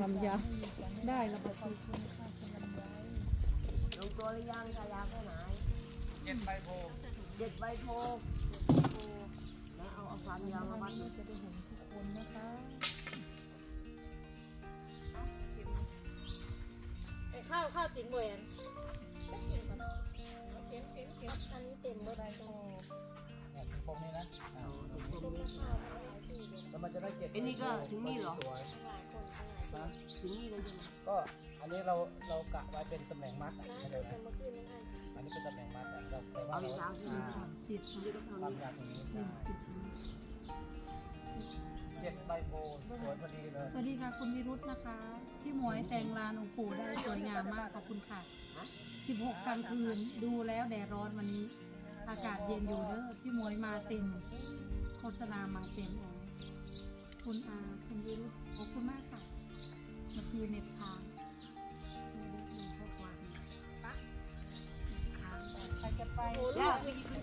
ลำยาได้แล้วบอกคุณลงตัวหรือยังจะยาวแค่ไหนเจ็ดใบโพเจ็ดใบโพแล้วเอาเอาความยาวมาวัดดูจะได้เห็นทุกคนนะคะข้าวข้าวจิ๋งเวยนก็จิ๋งก่อนเข็มเข็มเข็มอันนี้เต็มเลยไดโตเนี่ยตรงนี้นะแล้วมันจะได้เจ็ดไอ้นี่ก็ถึงนี่เหรอ นหลายนะถึงนี่เลยใช่ไหมก็อันนี้เราเรากะไว้เป็นตำแหน่งมัดอะนะเข้าใจดูไหมกันเมื่อคืนนั่นอันอันนี้เป็นตำแหน่งมัดอะเราแต่ว่าเอาเราอีกสามสิบอ่าติดนี่ก็เท่าความนี้ยาวตรงนี้ได้เจ็ดใบโพสวยพอดีเลยสวัสดีค่ะคุณวิรุธนะคะ พี่หมวยแต่งลานองค์ปู่ได้สวยงามมากขอบคุณค่ะ 16กลางคืนดูแล้วแดดร้อนวันนี้ อากาศเย็นอยู่เด้อพี่หมวยมาเต็มโฆษณามาเต็มอ๋อคุณอาคุณวิรุธขอบคุณมากค่ะ เมื่อกี้เน็ตค้างไม่ได้ดูข้อความปะค้างใครจะไปโอ้รูป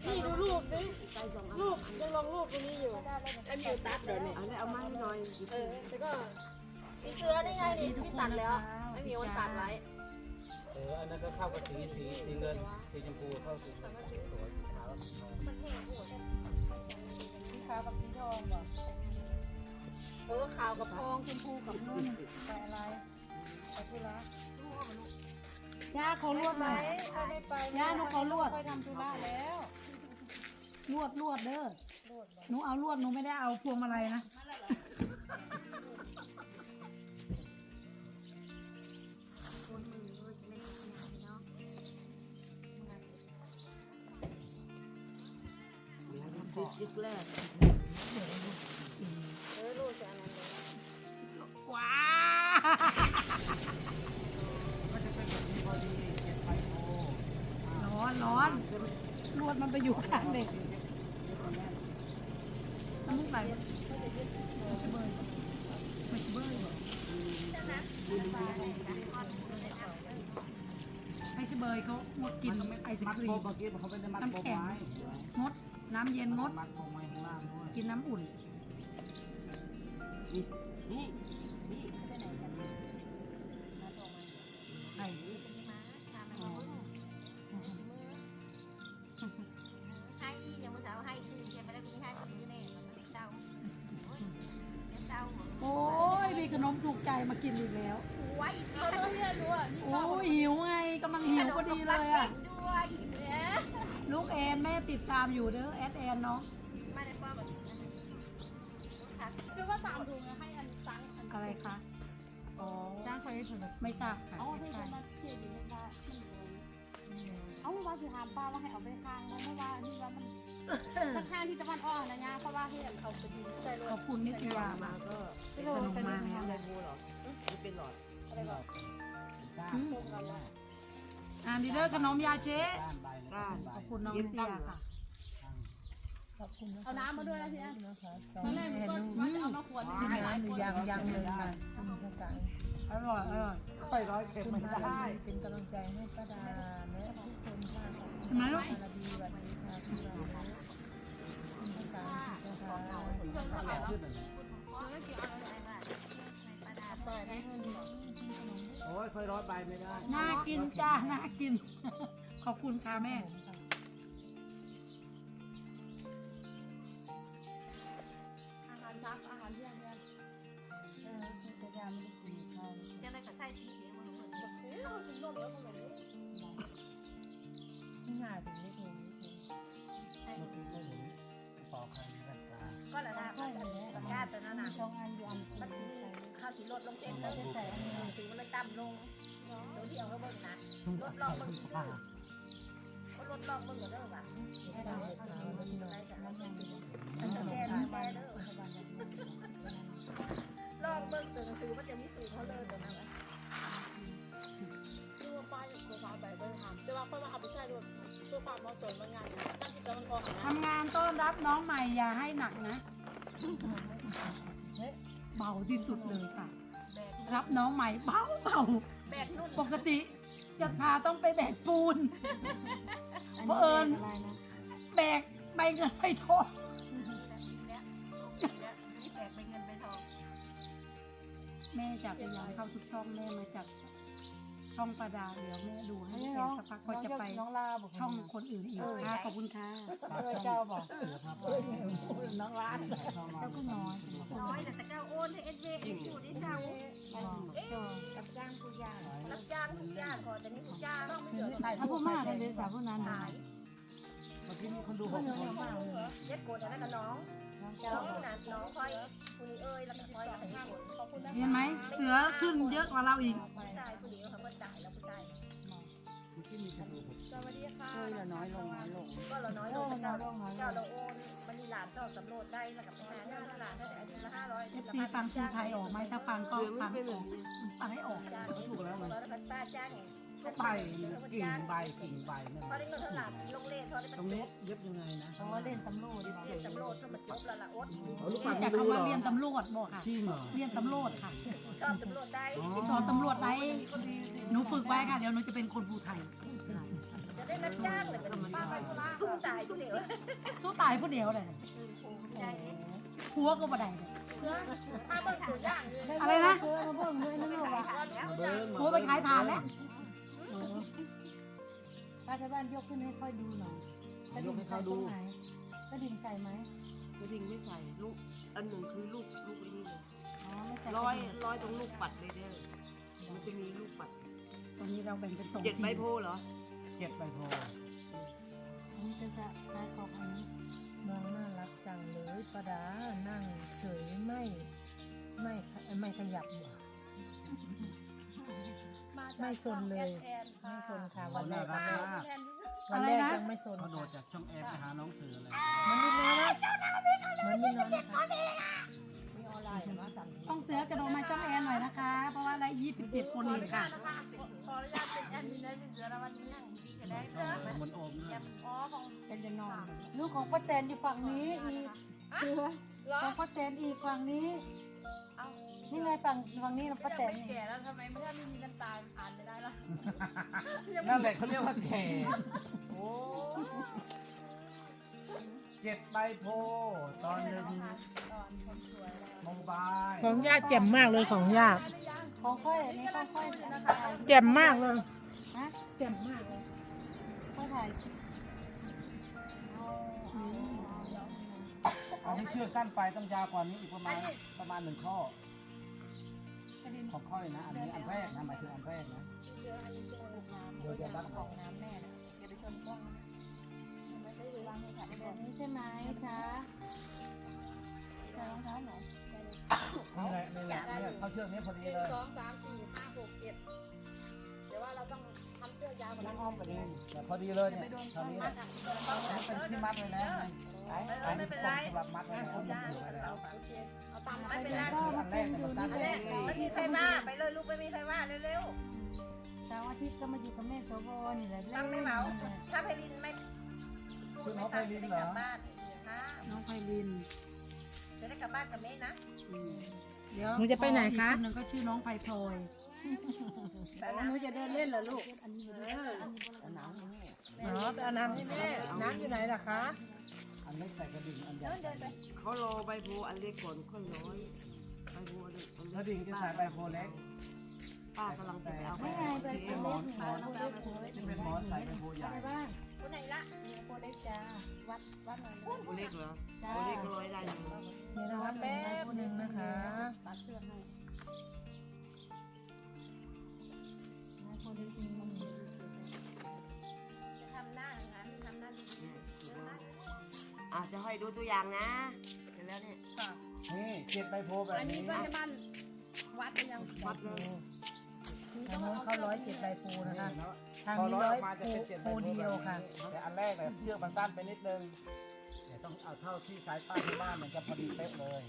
พี่ดูรูปดิใส่สองอันรูปยังลงรูปตรงนี้อยู่อันนี้ตัดเดี๋ยวนี้อันนี้เอามาให้หน่อยเออแล้วก็มีเสื้อได้ไงนี่พี่ตัดแล้ว ไม่มีวันตัดไว้เอออันนั้นก็เข้ากับสีสีสีเงินสีชมพูเข้าสีสวยสีขาวมันแห้งหมดสีขาวกับสีทองเหรอ เออขาวกับทองชมพูกับนุ่นไปอะไรไปธุระย่าเขาลวดไหมเขาไม่ไปย่าหนูเขาลวดไปทำธุระแล้วลวดลวดเด้อหนูเอาลวดหนูไม่ได้เอาพวงมาลัยนะติดยึกแรก ว้าร้อนร้อนลวดมันไปอยู่ข้างเด็กน้ำมุกไหลไม่ใช่เบยไม่ใช่เบยไม่ใช่เบยเขางดกินไอศครีมเมื่อกี้เขาเป็นงดน้ำเย็นงดมัดโพไม้ข้างล่างด้วยกินน้ำอุ่น นี่ ไอ้ให้ยังไม่สาวให้คือยังไม่ได้กินให้ซื้อแน่มันไม่เศร้าโอ้ยยังเศร้าหมดโอ้ยมีขนมถูกใจมากินอีกแล้วไว้เราต้องเรียนรู้อะนี่โอ้ยหิวไงกำลังหิวพอดีเลยอะด้วยเนี่ยลูกแอนแม่ติดตามอยู่เด้อแอดแอนเนาะไม่ได้ฟังแบบนี้ค่ะซื้อว่าสามถุงนะให้ อันตังอันอะไรคะอ๋อจ้างใครให้ถุงไม่ทราบค่ะเอาที่คนมาเขียนอยู่ในบ้านเอาว่าจะถามป้าว่าให้เอาไปข้างมันเพราะว่านี่ว่ามันค่อนข้างที่จะมันอ่อนนะยาเพราะว่าให้เขาไปดินใส่รขอถบคุณนิตยามาก็ขนมมาแล้วอะไรบูเหรอนี่เป็นหลอดอะไรก่อนอืมตรงกันละอ่าดีเด้อขนมยาเจ๊ก้านใบเลยก้านใบขอบคุณน้องนิตยาค่ะ เอาน้ำมาด้วยนะพี่แอนตตออนนแรแรกกมันเห็นก็ลูกว่าจะเอามาขวดนึงหลายคนยังยังเลยค่ะอร่อยอร่อยค่อยร้อยเข็มไม่ได้เป็นกำลังใจให้ป้าดาและทุกคนค่ะทำไมลูกอาราดีสวัสดีค่ะทุกเราคุณภาษาอังกฤษนะคะเพิ่งเท่าไหร่แล้วขึ้นเลยเมื่อกี้เอาอะไรได้บ้างประดาไปให้เงินโอ้ยค่อยร้อยใบไม่ได้ น่ากินจ้า น่ากิน ขอบคุณค่ะแม่ ที่หาถึงไม่ถูกเมื่อกี้ก็เห็นปอกใครมีแว่นตาก็แล้วนะปากกาตัวนั้นนะสองอันอยู่อันมันข้าวสีลดลงเส้นเลยสีมันเลยต่ำลงตัวที่เอาเข้าเบิ่งนะลดลองเบิ่งก็ลดลองเบิ่งก็ได้ป่ะให้เราเห็นขาวแล้วพี่น้องนั่นเองมันจะแก้แก้เด้อลองเบิ่งตัวหนังสือมันจะมีสูตรเขาเลยตัวนั้นคือว่าป้าอยู่ตัวฟ้าไปไปถามแต่ว่าค่อยมาเอาไปใช้ด้วย เพื่อความเหมาะสมมันงานนั่นที่จะมันพอกันนะทำงานต้อนรับน้องใหม่อย่าให้หนักนะ เบาที่สุดเลยค่ะ แบกรับน้องใหม่เบาเบาแบกนุ่นปกติจะพาต้องไปแบกปูน เพราะเอิญแบกใบเงินใบทองนี่แหละนี่แหละนี่แบกไปเงินไปทอง แม่จะพยายามเข้าทุกช่องแม่มาจาก ช่องประดาเดี๋ยวแม่ดูให้อันนี้แกน้องสักพักก็จะไปน้องลาบอกช่องคนอื่นอีกค่ะขอบคุณค่ะเออเจ้าบอกน้องร้านเจ้าก็น้อยน้อยแต่เจ้าโอนให้เอสเวอยู่ที่เจ้ากับจ้างผู้ย่างรับจ้างทุกอย่างก่อนแต่นี่ทุกอย่างต้องไม่เหลือถ้าพูดมากเลยเลยสาวผู้นั้นขายเมื่อกี้มีคนดูหกคนเย็ดโกนแล้วก็น้องน้อง น้เจ้าองบอกน่ะน้องคอยคุณเอ้ยแล้วก็คอยให้คนเห็นไหมเสือขึ้นเยอะกว่าเราอีกผู้ชายผู้หญิงเขาก็จ่ายแล้วผู้ชายเมื่อกี้มีคนดูหกสวัสดีค่ะเอออย่าน้อยลงน้อยลงก็เราน้อยลงเจ้าเจ้าเราโอนมันมีหลานชอบสำรวจได้แล้วกับไปหางานหลานได้แต่อาทิตย์ละห้าร้อยเอฟซีฟังคือไทยออกไหมถ้าฟังก็ฟังออกฟังให้ออกจ้างถูกแล้วมันป้าจ้างไง ก็ใบกิ่งใบกิ่งใบนั่นพอได้เงินเท่าหลานลงเล่พอได้ตรงนี้เย็บยังไงนะเพราะว่าเล่นตำรวจดีเรียนตำรวจก็มาจบแล้วล่ะอดจากคำว่าเรียนตำรวจบอกค่ะจริงเหรอ เรียนตำรวจค่ะชอบตำรวจได้สอนตำรวจไว้หนูฝึกไว้ค่ะ เดี๋ยวหนูจะเป็นคนภูไทย จะได้รับจ้างเลยเป็นป้าไปธุระสู้ตายผู้เดียวสู้ตายผู้เดียวเลยใจผัวก็บ่ได้เลยมาเบิ่งตัวอย่างอะไรนะเออมาเบิ่งด้วยนะลูกอะเบิ้งผัวไปขายทานแล้ว ป้าที่บ้านยกขึ้นให้ค่อยดูหน่อยกระดิ่งใส่ตรงไหนกระดิ่งใส่ไหมกระดิ่งไม่ใส่ลูกอันหนึ่งคือลูกลูกอันนี้เลยอ๋อไม่ใส่ร้อยร้อยตรงลูกปัดเลยเด้อมันจะมีลูกปัดตอนนี้เราแบ่งเป็นสองเจ็ดใบทีมโพเหรอเจ็ดใบโพอันนี้จะจะคล้ายของอันนี้น้องน่ารักจังเลยประดานั่งเฉยไม่ ไม่ไม่ขยับหัว ไม่สนเลยไม่สนค่ะวันแรน่ากรักมากวันแรกยังไม่สนเขาโดค่ะดจากช่องแอร์ไปหาน้องเสือเลยมันนิดน้อยนะมันนิดน้อยนะคะมีออนไลน์มาสั่งต้องเสือกระโดดมาจ้องแอนหน่อยนะคะ เพราะว่าได้ยี่สิบเจ็ดคนเองค่ะขออนุญาตเป็นแอดมินได้เป็นเสือนะวันนี้นั่งดีจะได้เสือเหมือนโอมเลยอ๋อของเป็นจะนอนลูกของป้าแตนอยู่ฝั่งนี้อีกเสือของป้าแตนอีกฝั่งนี้เอา นี่ไงฝั่งฝั่งนี้ป้าแตนไม่นี่แก่แล้วทำไมเมื่อไม่มีน้ำตาอ่านไม่ได้แล้วนั่นแหละเขาเรียกว่าแก่โอ้เจ็ดใบโพตอนหนึ่งโมบายของย่าแจ่มมากเลยของย่าของค่อยอันนี้ของค่อยนะคะแจ่มมากเลยฮะแจ่มมากเลยค่อยถ่ายเอาเอาเอาอันนี้เชือกสั้นไปต้องยาวกว่านี้อีกประมาณประมาณหนึ่งข้อ ของค่อยนะ อันนี้อันแรกนะหมายถึงอันแรกนะเดี๋ยวจะรับของน้ำแม่นะอย่าไปชนกล้องนะไม่ได้วางในถาดแบบนี้ใช่ไหมคะใส่รองเท้าหน่อยนี่แหละนี่แหละเนี่ยเข้าเชือกนี้พอดีหนึ่งเลยสองสามสี่ห้าหกเจ็ดเดี๋ยวว่าเราต้องทำเสื้อยาวกว่านั่นั้งนอ้อมไปเลยแต่พอดีเลยเนี่ยเท่านี้แหละเป็นที่มัดเลยนะ อันนี้เป็นสำหรับมัดไว้แล้วผมถือไว้แล้วโอเคเอาตามไม่เป็นไรอันแรกเนี่ยมันตั้งอันเลแรยไม่มีใครว่าไปเลยลูกไม่มีใครว่าเร็วเสาร์อาทิตย์ก็มาอยู่กับแม่โสวนี่แหละๆตั้งไม่เหมาถ้าไพลินไม่พูดไม่ทำจะได้กลับบ้านค่ะน้องไพลินจะได้กลับบ้านกับเมย์นะเดี๋ยวหนูจะไปไหนคะอีกคนหนึ่งก็ชื่อน้องไพพลอยหนูจะเดินเล่นเหรอลูกน้ำนี่อ๋อไปเอาน้ำให้แม่ น้ำอยู่ไหนล่ะคะ อันเล็กใส่กระดิ่งอันใหญ่ใส่กระดิ่งเขารอใบโพอันเล็กก่อนค่อยร้อยใบโพอันเล็กกระดิ่งจะใส่ใบโพเล็กป้ากำลังจะไปเอาไม่ไงไปเอเป็นหมเล็อกนหมาเล็กหัวเล็กที่เป็นหมอนใส่ใบโพใหญ่ไปบ้านคนไหนละโคเล็กจ้าวัดวัดหน่อยโพเล็กเหรอจ้าโพเล็กก็ร้อยได้อยู่เดี๋ยวนะคะแป๊บหนึ่งนะคะตัดเชือกให้โคเล็กนี่มัน อาจจะให้ดูตัวอย่างนะเสร็จแล้วเนี่ยนี่เจ็ดใบโพแบบอันนี้นี้บ้านบ้านวัดเป็นยังวัดเลยทางโน้นเขาร้อยเจ็ดใบปูนะคะเนาะทางพอนี้ร้อยร้อออยกมาจะเป็นเจ็ดใบปูโพเดียวค่ะ แต่อันแรกเนี่ยเชือกมันสั้นไปนิดนึงเดี๋ยวต้องเอาเท่าที่สายป้าที่บ้านมันจะพอดีเป๊ะเลย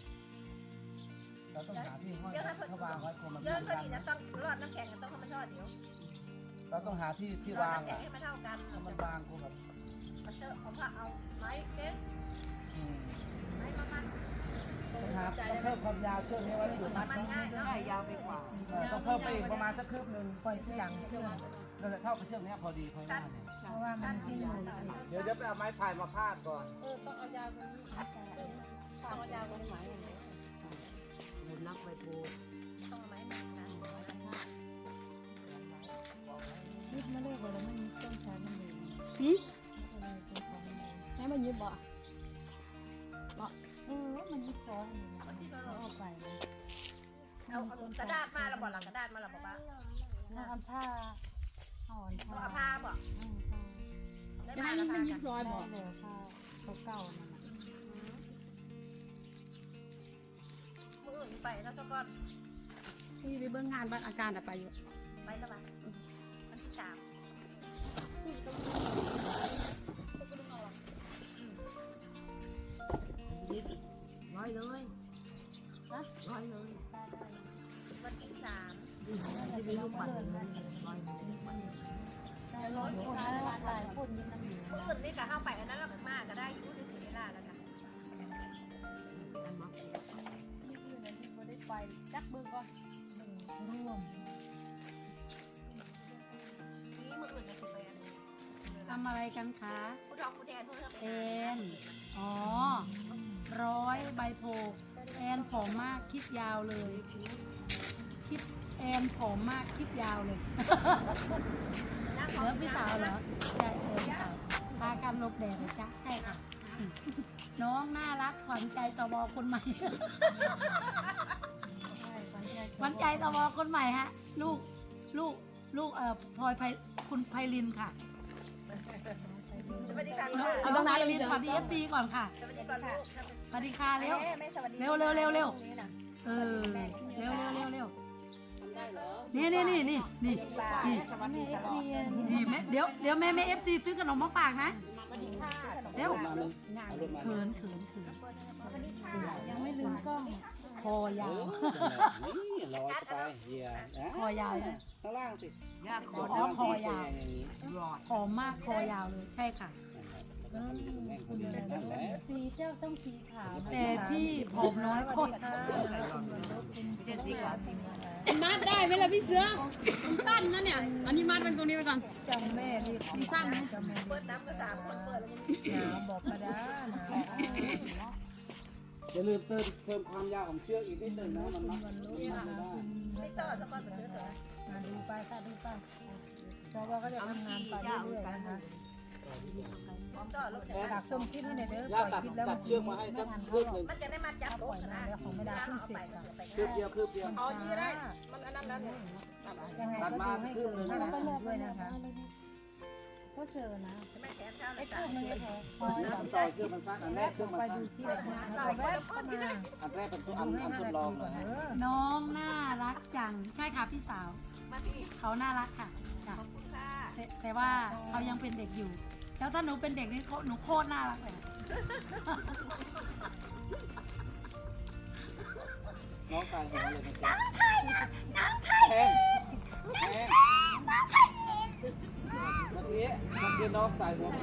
เราต้องหาที่ห้อยถ้าวางไว้กลัวมันเยอะไม่พอกันดีนะต้องรอดน้ำแข็งกันต้องทำมันทอดเดี๋ยวเราต้องหาที่ที่รอดวางน้ำแข็อะงให้มันเท่ากัน ถ้ามันวางกูแบบ มเจอผมเอาไม้เจ๊ไม้มามัดครับต้องเพิ่มความยาวเชือกนี้ไว้ให้อยู่มัดนง่ายง่ายยาวไปกว่าต้องเพิ่มไปอีกประมาณสักครึ่งหนึ่งค่อยที่ยังเราจะเท่ากับเชือกนี้พอดีพอดีเพราะว่ามันที่เดี๋ยวเดี๋ยวไปเอาไม้พายมาพาดก่อนเออต้องเอายาวตรงนี้ต้องเอายาวตรงไหมอย่างนี้เดินนักไปปูต้องเอาไม้มานะนี่มาเลยว่าเราไม่มีต้นชาไม่มี ให้มันยิบบ่บ่เออมันยิบสองเอาไปเอากระดาษมาเราวบ่หลังกระดาษมาเราบอกป้าเอาอันผ้าห่อนผ้าเอาผ้าบ่ได้ไหมล้วมันยิบร้อยบ่เหลือผ้าเก่าๆนั่นน่ะมืออื่นไปแล้วเจ้าก้อนพี่ไปเบื้องงานบ้านอาการอะไปอยู่ไปแล้วบ้านวันที่สาม มีลูกปัดเลยร้อยเลยแต่รถคนอะไรหลายคนยิ่งมันอยู่มืออื่นนี่ก็เข้าไปอันนั้นแล้วมากก็ได้อยุ่งถึงเวลาแล้วกันที่อื่นนั้นที่บ่ได้ไปจักเบิ่งก่อนร่วมนี่มืออื่นจะถึงไปอันนี้ทำอะไรกันคะผู้ทองผู้แทนผู้เธอแอนอ๋อ ร้อยใบโพธิ์แอนผอมมากคิดยาวเลยคิดแอนผอมมากคิดยาวเลยเหลือพี่สาวเหรอใช่เหลือพี่สาวพากันหลบแดดเลยจ้ะใช่ค่ะอืมน้องน่ารักขวัญใจสวคนใหม่ใช่ปันใจขวัญใจสวคนใหม่ฮะ ลูกลูกลูกเอ่อพลอยไพคุณไพลินค่ะ สวัสดีค่ะเอาต้องไพลินสวัสดีเอฟซีก่อนค่ะ สวัสดีก่อนลูกสวัสดีค่ะเร็วไม่สวัสดีเร็วเร็วเร็วเร็วเออเร็วเร็วเร็วเร็วนี่นี่นี่นี่นี่นี่สวัสดีค่ะนี่แม่เดี๋ยวเดี๋ยวแม่แม่เอฟซีซื้อขนมมาฝากนะสวัสดีค่ะเร็วมาเลยเอารถมาเขินเขินเขินยังไม่ลืมกล้องคอยาว นี่ร้อยไปเฮียนะคอยาวนะข้างล่างสิยากขออ๋อคอยาวอย่างนี้หลอดผอมมากคอยาวเลยใช่ค่ะแล้วก็ทำเป็นแม่งคนเดียวนั่นแหละสีเจ้าต้องสีขาวนะแต่พี่ผอมน้อยโคตรไม่ใช่สีขาวสีนี้มัดได้ไหมล่ะพี่เสือมันสั้นนะเนี่ย อันนี้มัดเป็นตรงนี้ไปก่อนจำแม่รีบมันสั้นนะจำแม่รีเปิบดน้ำก็สามคนเปิดแล้วยังหนาวบอกมาด้าหนาว อย่าลืมเติมเพิ่มความยาวของเชือกอีกนิดหนึ่งนะมันมัดมันมัดไม่ได้ไม่ต่อสักก้อนเป็นเสื้อเสือมาดูไปค่ะดูไปเพราะว่าก็จะทำงานไปเรื่อยๆนะคะพร้อมต่อลูกฝากส้มคลิปให้หน่อยเด้อย่าตัดคลิปแล้วตัมัดนเชือกมาให้สักเชือกหนึ่งมันจะได้มัดจับปลูล่กอยนะมาแล้วของไม่ได้เพิ่งเสร็จค่ะคืบเดียวคืบเดียวอ๋อดีได้ มันอันนั้นแล้วยังไงก็ดูให้เกินห้านาทีด้วยนะคะ ก็เจอนะไม่แขนเท้าเลไอ้ยทูบนึงก็พอต่อเชือกมันสั้นอันแรกเชือกมันไปสั้นดูที่ไหนนะเอาแวบเข้ามาอันแรกเป็นตัวอัดูนให้อันห้าทดนาลองทีก่อนนะเด้อน้องน่ารักจังใช่ค่ะพี่สาวมาพี่เขาน่ารักค่ะจ้ะขอบคุณค่ะแต่แต่ว่าเขายังเป็นเด็กอยู่ แล้วถ้าหนูเป็นเด็กนี่เขาหนูโคตรน่ารักเลยน้องชายเห็นเลยนะน้องไทยน้องไทยแทนน้องไทยเมื่อ กี้เมื่อกี้น้องใส่หัวไป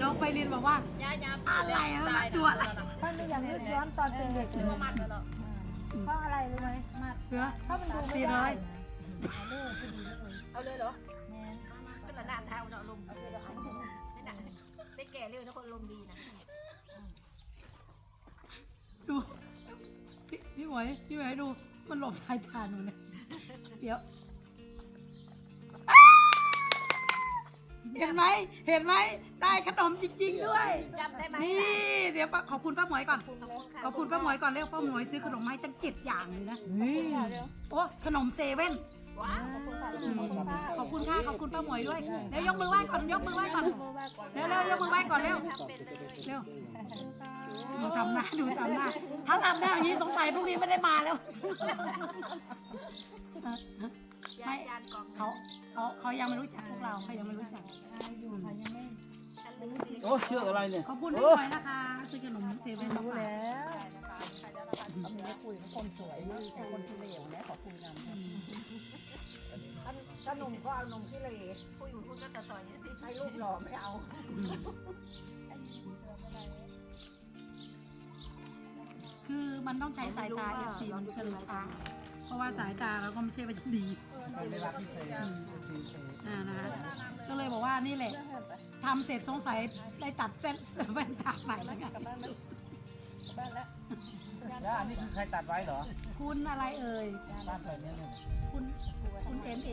น้องไปเรียนบอกว่ายายาอะไรอะมันตัวอะไรท่านไม่อยากนึกย้อนตอนเป็นเด็กเลยมัดแล้วเนาะเพราะอะไรรู้ไหมมาเหลือถ้ามันดูไม่สี่ได้ร้อยเอาเลยเหรอขึ้นระนาดเท้าเราลมไม่หนักไม่แก่เร็วนะคนลมดีนะดูพี่พี่หมวยพี่หมวยดูมันหลบสายตาหนูเนี่ย เดี๋ยวเห็นไหมเห็นไหมได้ขนมจริง ๆ ด้วย จำได้ไหมนี่ เดี๋ยวป้าขอบคุณป้าหมวยก่อนขอบคุณค่ะขอบคุณป้าหมวยก่อนเร็วป้าหมวยซื้อขนมมาให้ตั้งเจ็ดอย่างเลยนะโอ้ขนมเซเว่นว้าวขอบคุณค่ะขอบคุณป้าหมวยด้วยเดี๋ยวยกมือไหว้ก่อนยกมือไหว้ก่อนเร็วเร็วยกมือไหว้ก่อนเร็วทำเป็นเลยเร็วดูทำหน้าดูทำหน้าถ้าทำหน้าอย่างนี้สงสัยพวกนี้ไม่ได้มาแล้ว ยานยานกองเขาเขาเขายังไม่รู้จักพวกเราเขายังไม่รู้จักอยู่ค่ะยังไม่ฉันลืมสิโอ้เชือกอะไรเนี่ยขอบคุณพี่หน่อยนะคะซื้อขนมเซเว่นมารู้ฝากแล้วเขามีคุยกับคนสวยนี่แต่คนที่เหลวนะขอคุยกันถ้าหนุ่มก็เอานมที่เหลวคุยอยู่พูดก็ต่อต่อยสิให้ลูกหล่อไม่เอาคือมันต้องใช้สายตา FC มันก็เลยช้า เพราะว่าสายตาเราก็ไม่ใช่ว่าจะดีเวลาที่เคยอ่านะคะ ก็เลยบอกว่านี่แหละทำเสร็จสงสัยได้ตัดเส้นแว่นตาใหม่แล้วกันย่านี่คือใครตัดไว้เหรอ คุณอะไรเอ่ยบ้านใครเนี่ยเนี่ยคุณคุณ N A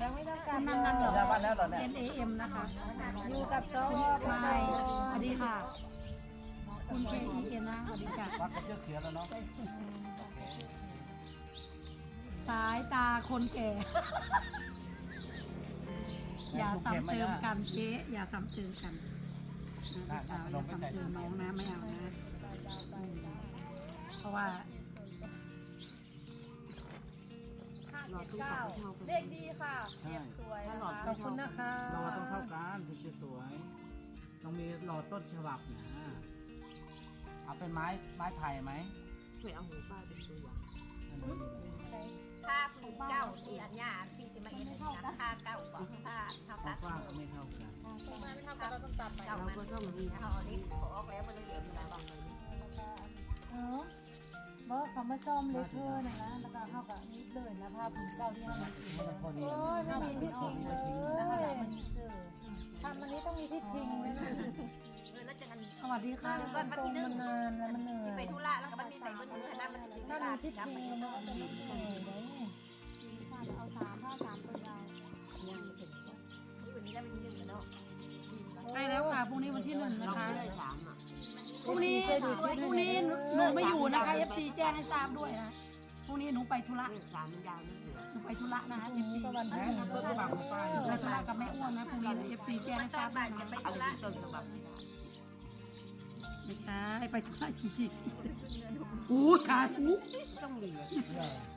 ยังไม่ต้องกลัคุบณนันนันเหรอย่าบ้านแล้วเหรอเนี่ย N A M นะคะอยู่กับโซ่ไม่สวัสดีค่ะ คุณ K E N นะสวัสดีจ้ะวัดกระเชือกเขียวแล้วเนาะโอเค สายตาคนแก่ อย่าซ้ำเติมกันเจ๊อย่าซ้ำเติมกันนะพี่สาวอย่าซ้ำเติมน้องนะไม่เอานะอืมเพราะว่าหลอดตู้กับเท่ากันเด็กดีค่ะใช่สวยถ้านะหลอดคะขอบคุณนะคะรอต้องเท่ากันถึงจะสวย ต้องมีรอต้นฉบับนะเอาเป็นไม้ไม้ไผ่ไหมเคยเอาหูป้าเป็นตัวอย่างอัน นี้าผูกเก้าที่อันญาพี่สิมาเอ็นนะถ้าเก้าบอกถ้าเท่าขอกันกว้างก็ไม่เท่ากันไม่เท่ากันเราต้องตัดไป เก้าเรามันก็ต้องมีเขาเอาลิ้ขอออกแล้วมันเลยเหลือเวลาบอกเลยเออบอกเขามาซ่อมเลเทอร์นะนะแล้วก็เข้ากับนิดเลยนะภาพผมเก่าที่เขามากินมันพอดีโอ้ยไม่มีที่พิงเลยมันเจอทำอันนี้ต้องมีที่พิงเลยนะเออแล้วจะกันสวัสดีค่ะตรงมันนานแล้วมันเหนื่ที่ไปยธุระแล้วก็มันมีไปบนมือนะมันถึงเวถ้าลามีที่พิงก็มันก็จะไม่เหนื่อยเลย ใช่แล้วค่ะพรุ่งนี้วันที่หนึ่งนะเราคะไม่ได้สามอะพรุ่งนี้พรุ่งนี้หนูไม่อยู่นะคะ FC แจ้งให้ทราบด้วยนะพรุ่งนี้หนูไปธุระเลขสามมันยาวนี่เสือหนูไปธุระนะคะพรุ่ง FC นี้ก็วันที่หนึ่งต้นฉบับของป้าอยู่ไปธุระกับแม่อ้วนนะพรุ่งนี้ FC แจ้งมันให้ตทอรานบด้บ่าวยยจะนะไปเอาธุไประที่ต้นฉบับไม่ ใช่ไปธุระจริงๆอู้สาธุต้องมี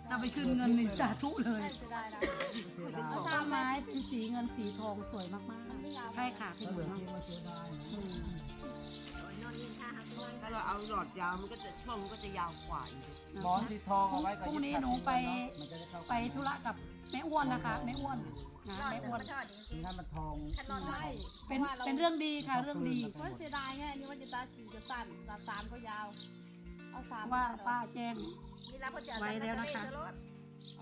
ถ้าไปขึ้นเงินนี่สาธุเลยไม่จะได้นะเสียดายต้นไม้เป็นสีเงินสีทองสวยมากๆ ใช่ค่ะพี่ถ้าหเหนูลือเนาะที่ว่าเสียดายนะอืมนอนยิงข้าหักนอนถ้าเราเอาหลอดยาวมันก็จะช่วงมันก็จะยาวกว่าอีกหมอนสีทองเอาไว้กับพรุ่งนี้หนูไปไปธุระกับแม่อ้วนนะคะแม่อ้วน นะนอนแม่เดิอ้วนนทอดจริงถ้ามันทองๆถ้านอนน้อยเป็นเป็นเรื่องดีค่ะเรื่องดี เพราะเสียดายไงอันนี้ว่าจะตาสีจะสั้นตาสามก็ยาว เอาสามว่าป้าแจ้ง นี่รับเขาจะไว้แล้วนะคะ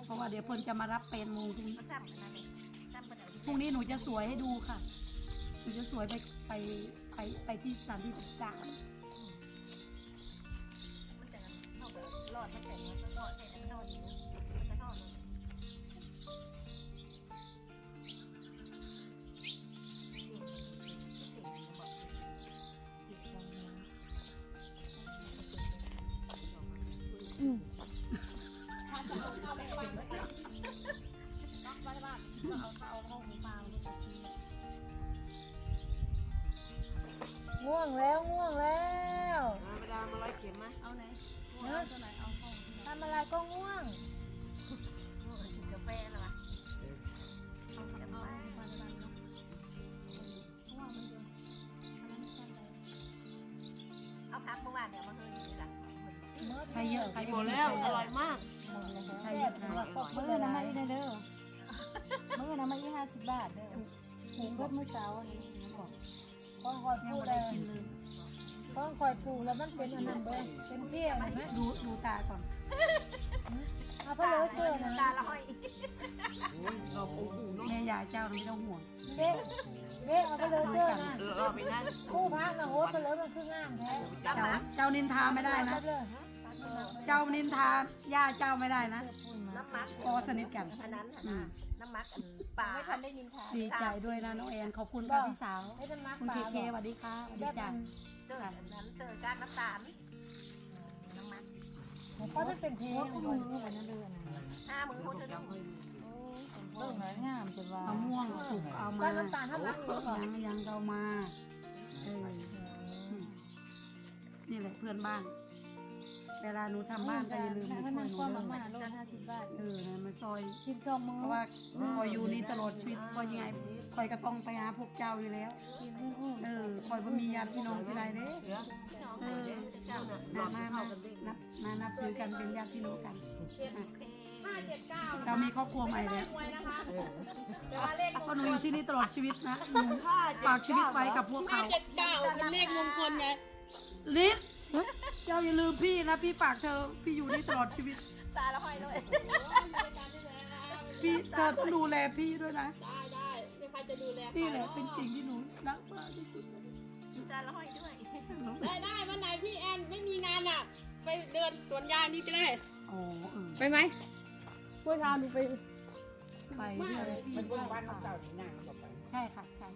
เพราะว่าเดี๋ยวเพิ่นจะมารับเป็นโมงพรุ่งนี้เขาซ้ำนั่นเองซ้ำคนไหนที่พรุ่งนี้หนูจะสวยให้ดูค่ะ หนูจะสวยไปไปไปไปที่สถานที่ต่างมั ๆใช้เยอะค่ะหมดแล้วอร่อยมากใช้เยอะนะมือนะมาอีกเด้อมือนะมาอีกห้าสิบบาทเด้อถูกเพิ่มมื้อเช้าอันนี้บอกก้องคอยยังพูดไม่เลได้ยกินเลยก้องคอยปลูกแล้วมันเป็นอันนั้นเด้อเป็นเพี้ยนะดูดูตาก่อนเอาเพลอเสื้อนะตาละห้อยโอ้ยเราปูหูเนาะแม่ยายเจ้าไม่ต้องห่วงเด็กเด็กเอาเพลอเสื้อนะเออเอาไปนั่นคู่พักนะโหเพลอมันคืองามแท้น้ำเจ้ามักเจ้านินทาไม่ได้นะ เลยเจ้านินทาย่าเจ้าไม่ได้นะ น้ำมักพอสนิทกันอันนั้นนะน้ำมักอันป่าไม่ทันได้ยินค่ะดีใจด้วยนะน้องแอนขอบคุณค่ะพี่สาวให้มันมักคุณปเคลาเคสวัสดีค่ะสวัสดีจ้าเจออันนั้นเจอการน้ำตาลน้ำมักเพราะมันเป็นเพลงมืออะไรนั่นเลยห้ามือคนเธอดูเบิ่งงามจนว่ามะม่วงสุกเอามาก็น้ำตาลเท่านั้นเองก่อนยังยังเอามาเอออืมนี่แหละเพื่อนบ้าน เวลาหนูทำบ้านก็อย่าลืมมามันช่วยหนูความเด้มาอโลห้าสิบบาทเออนะมาซอย กินซองมือเพราะว่าคอยอยู่นี่ตลอดชีวิตคอยยังไงคอยก็ต้องไปหาพวกเจ้าอยู่แล้วเออคอยบ่มีญาติพี่น้องที่ไรเด้เสือเออเจ้าน่ะหลนาอดมาเท่ามากันดินับมานับถือกันเป็นญาติพี่น้องกันห้าเจ็ดเก้าเรามีครอบครัวใหม่แล้วมวยนะคะแต่ว่าเลขก็หนูอยู่ที่นี่ตลอดชีวิตนะหนูฝากชีวิตไว้กับพวกเขาเจ็ดเก้าเป็นเลขมงคลไงลิศ เจ้าอย่าลืมพี่นะ พี่ฝากเธอ พี่อยู่นี่ตลอดชีวิต ตาละห้อยเลยพี่เธอต้องดูแลพี่ด้วยนะ ได้ได้ไม่ใครจะดูแลนี่แหละเป็นสิ่งที่หนูรักมากที่สุดตาละห้อยด้วย ได้ได้วันไหนพี่แอนไม่มีงานอะ ไปเดินสวนยางนี่ก็ได้อ๋อเออไปไหมเมื่อเช้าหนูไปไปเรื่อยมันเพิ่งบ้านน้องเจ้าหน้าเขาบอกไปใช่ค่ะใช่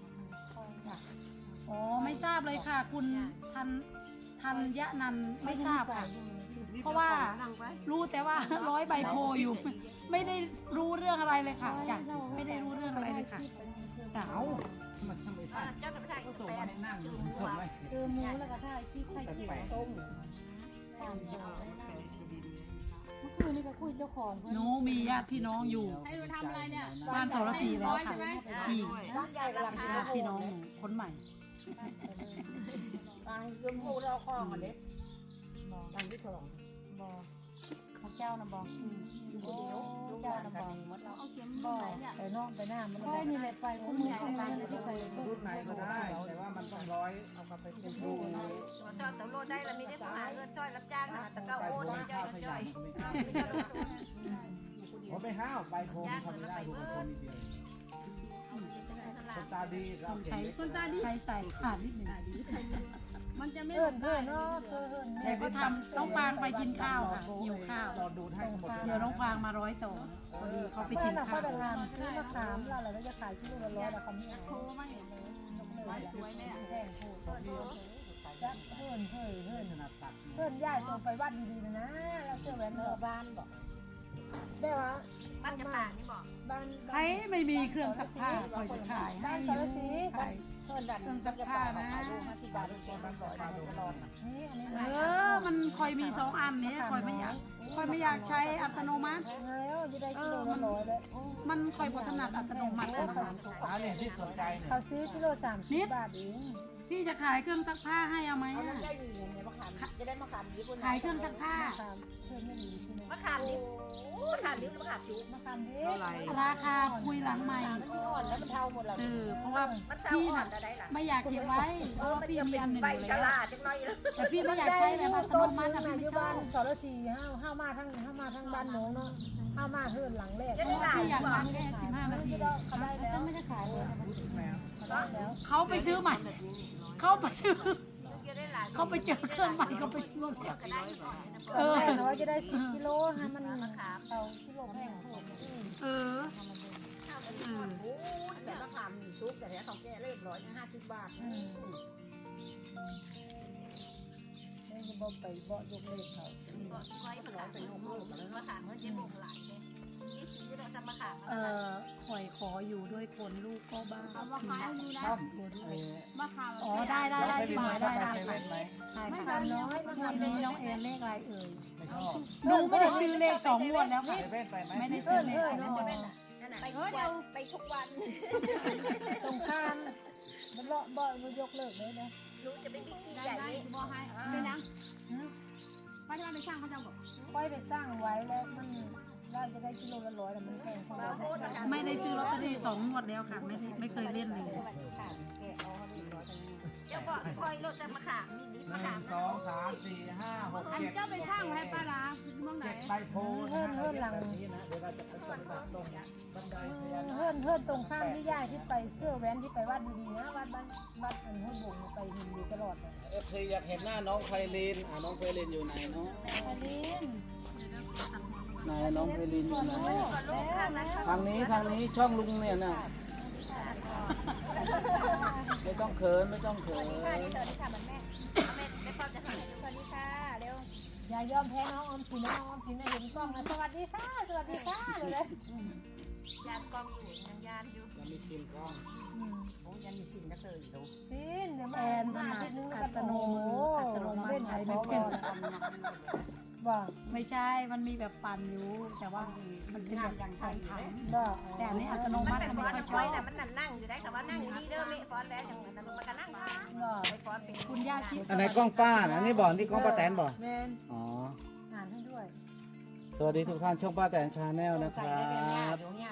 ค่ะอ๋อไม่ทราบเลยค่ะ คุณทัน ททันยะนันไม่ทราบค่ะ เพราะว่านั่งไปรู้แต่ว่าร้อยใบโพลอยู่ ไม่ได้รู้เรื่องอะไรเลยค่ะจ้ะไม่ได้รู้เรื่องอะไรเลยค่ะเก๋ามันทำไมอ่าเจ้าจะไปถ่ายก็ส่งแปมาดให้นั่งอยู่ส่งไว้คือหมูแล้วก็ถ้าไอ้ที่ไข่เจียวต้มตามตัวเมื่อคืนนี้ก็คุยเจ้าของเพื่อนหนูมีญาติพี่น้องอยู่ให้หนูทำอะไรเนี่ยบ้านสรศรีแล้วค่ะพี่บ้านใหญ่กำลังญาติพี่น้องหนูคนใหม่ ทางชมพูเราคล้องกันเล็กบอกทางที่สองบอกเขาเจ้านะบอกโอ้เจ้านะบอกเอาเข็มบมืออกไหนเนี่ยไปนอกไปหน้ามันค่อยนี่แหละไปคู่มือคู่มือเลยที่ไปรุ่นไหนก็ได้ แต่ว่ามันต้องร้อยเอากลับไปเป็นรูตัวจอดตำรวจได้แล้วมีได้ทหารเงินจ้อยรับจ้างนะตะเกาไปโอนโพจ้อยข้าวพจ้อยยาผมไม่ห้าวไปโพมทำไม่ได้ดูมันคนเดียวคนตาดีเราต้องเห็ใช้นคนตาดีใช้ใส่ขาดนิดหนึ่ง มันจะไม่เพื่อนเพื่อนเนาะเพื่อนแต่ก็ทำน้องฟางไปกินข้าวค่ะหิวข้าวรอดูให้หมดเดี๋ยวน้องฟางมาร้อยต่อพอดีเขาไปเพื่กิอนนน่ะข้าเขาวจะทำซื้อมะขามเราอะไรจะขายที่ลูกละร้อยแต่เขาไม่เอาโทรมาเห็นสวยแม่แพงพูดจะเพื่อนเพื่อนเพื่อนถนัดตัดเพื่อนย้ายตัวไปวัดดีๆนะนะแล้วเสื้อแหวนเออบ้านบอกได้วะบ้านจะป่านี่บอกบ้านใครไม่มีเครื่องซักผ้าคอยจะขายให้บ้านอสารยู่สี ขายเพื่อนดันเครื่องซักผ้านะที่บ้านเป็นคนบ้านก่อนตลอดนี่อันนี้เออ มันคอยมีสองอันเนี้ยคอยไม่อยากคอยไม่อยากใช้อัตโนมัติแล้วจะได้กิโลละร้อยเลยมันคอยบถนัดอัตโนมัตินะคะหาเนี่ยที่สนใจเนี่ยเขาซื้อกิโลสามสิบบาทเองพี่จะขายเครื่องซักผ้าให้เอาไหมเอาอะได้ดีเนี่ยมะขามจะได้มะขามดีคนขายเครื่องซักผ้าตามเพื่อนไม่ดีใช่ไหมมะขามนิ้วมะขามนิ้วหรือมะขามจุ๊บมะขามเด็กราคาคุยหลังใหม่มันอ่อนแล้วมันเท่าหมดแล้วเออเพราะว่ามันเศร้าพี่อ่อน่ะนจะได้ล่ะไม่อยากเก็บไว้เพราะว่าพี่มีอันหนึ่งใบอยู่ฉแล้วลาดจังหน่อยแล้วแต่พี่ไม่อยากใช้แบบอัตโนมัติอะนะพี่อยู่ไม่ชอบ้านบสรสีห้าห้ามาทั้งห้ามาทั้งบ้านหนูเนาะห้ามาเฮือนหลังแรกจะได้หลายพี่อยากบอกทำแค่สิบห้านาทีเขาได้แล้วไม่ได้ขายเลยเขาได้แล้วเขาไปซื้อใหม่เขาไปซื้อจะได้หลายเขาไปเจอเครื่องใหม่เขาไปซื้อหมดแล้วก็ได้ก่อนนะเออแพงน้อยจะได้สิบกิโลฮะมันเอากิโลแพงถูกเออ โอ้แต่มะขามซุปแต่เนี้ยเขาแก้เลขร้อยห้าสิบบาทอืม ไม่จะบอกไปบอกยกเลขเขาบอกไว้มะขามเป็นลูกๆมะขามเมื่อเจ๊บ่งหลายเลยนี่สีจะได้ทำมขาเอ่อคอยขออยู่ด้วยคนลูกก็บ้าเอามาขายดูนะต้อมเออมาขายอ๋อได้ได้ได้พี่หมายได้ได้เซเว่ไหมใช่ไม่ค่ะทำน้อยไม่วันทำน้นี้อยน้องแอนเลขอะไรเอ่ยไม่ชอบหนูไม่ได้ซื้อเลขสองงวดแล้วค่ะเซเว่นไปไหมไม่ได้ซื้อเลขสองงวด นั่นน่ะไปทุกวันไปทุกวันตรงข้ามมันเลาะบ่อยมันยกเลิกเลยนะรู้จะเป็นบิ๊กซีได้ใหญ่ได้นี่บอกให้เป็นยังป้าจะมาไปสร้างเขาจะบอกค่อยไปสร้างไว้แล้วมัน ได้จะได้กิโลละร้อยแต่มันแพงกว่าไม่ได้ซื้อลอตเตอรี่สองงวดแล้วค่ะ ไม่ได้ไม่เคยเล่นเลยเจ้าบอกคอยรถจะมะขามนี่นี่หมะนึ่ขางมสองสามสี่ห้าหกอันเจ็ดเจ้าไปสร้างไว้ป้าดาเมืองไหนเจ็ดใบโพนะฮะแบบนี้นะเดี๋ยวเราจะปฏิบัติลงบันไดพญานาเพื่อคนเพื่อนตรงข้ามที่ย่าที่ไปเสื้อแว้นที่ไปวัดดีๆนะวัดบ้านวัดอันห้วยบุงไปเห็นอยู่ตลอดเลยเอฟซีอยากเห็นหน้าน้องไพลินอ่าน้องไพลินอยู่ไหนเนาะ อันนี้ ไหนน้องไพลินอยู่ไหนแล้วนะทางนี้ทางนี้ช่องลุงเนี่ยนะไม่ต้องเขินไม่ต้องเขินสวัสดีค่ะเหมือนแม่แม่แม่ป้อมจะถ่ายให้ดูสวัสดีค่ะเร็วอย่ายอมแพ้น้องออมสินนะน้องออมสินนะเห็นกล้องนะสวัสดีค่ะสวัสดีค่ะเลยเลยยานกล้องอยู่ยังยานอยู่ยังมีกินกล้องโอ้ยังมีสิ่งนักเตยอยู่สินเดี๋ยวแอนถมานัอาทิดตย์นึงอัตโนมืออัตโนมัติใช้ไม่เป็น บ่ไม่ใช่มันมีแบบปั่นอยู่แต่ว่ามันเป็นแบบใส่ถังบ่แต่อันนี้อัตโนมันมัติเป็นก็ฟไม่อนค่อยต์ชไว้อบน่ะมันนั่งนั่งอยู่ได้ค่ะว่านั่งอยู่นี่เด้อไม่ฟอนต์แล้วอย่างนั้นมันก็นั่งค่ะบ่ไปฟอนต์เป็นคุณย่าคิดอันไหนกล้องป้านะนี่บอกนี่กล้องป้าแตนบอกเมนอ๋ออ่านให้ด้วย สวัสดีทุกท่านช่องป้าแตนชาแนลนะคใส่รัได้ยังงานบอยู่เนี่ย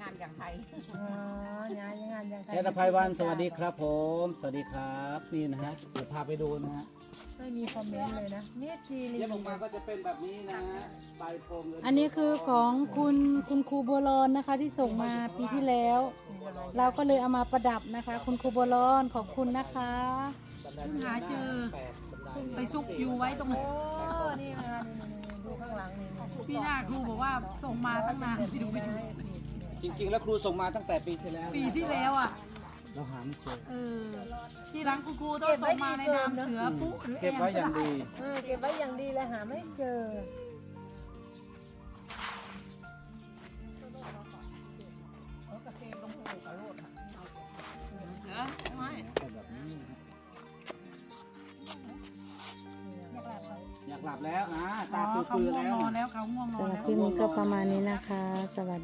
งานอย่างไทยอ๋องานงานยังเอตภัยวันสวัสดีครับผม สวัสดีครับนี่นะฮะเดี๋ยวพาไปดูนะฮะ ไม่มีคอมเมนต์เลยนะนี่จีรีเย็บออกมาก็จะเป็นแบบนี้นะฮะใบโพรมเงิอันนี้คือของคุณคุณครูบัวรอนนะคะ ที่ส่งมาปีที่แล้ว เราก็เลยเอามาประดับนะคะ คุณครูบัวรอนขอบคุณนะคะบันไดเพิ่งหาเจอแปดบันไดไปซุกอยู่ไว้ตรงไหนโอ้นี่นะคะนี่นี่ดูข้างหลังนี่นี่พี่นาครูบอกว่าส่งมาตั้งนานไปดูไปดูจริง ๆ แล้วครูส่งมาตั้งแต่ปีที่แล้วปีที่แล้วอะ เราหาไม่เจอเออที่ร้านคุณครูต้องส่งมาในนามเสือปุ๊หรือแอเก็บนไว้อย่างดีเออเก็บไว้อย่างดีเลยหาไม่เจอเออกระเทียมลงหูกระโดดค่ะเสือไม่แต่แบบนี้นะอยากหลับแล้วอยากหลับแล้วนะอ๋ตาอเขาปื้อง่วๆงแล้วนอนนะ แล้วเขาง่วงนสำอนหรับแล้ว คลิปนี้ก็ประมาณนี้นะคะ สวัสดี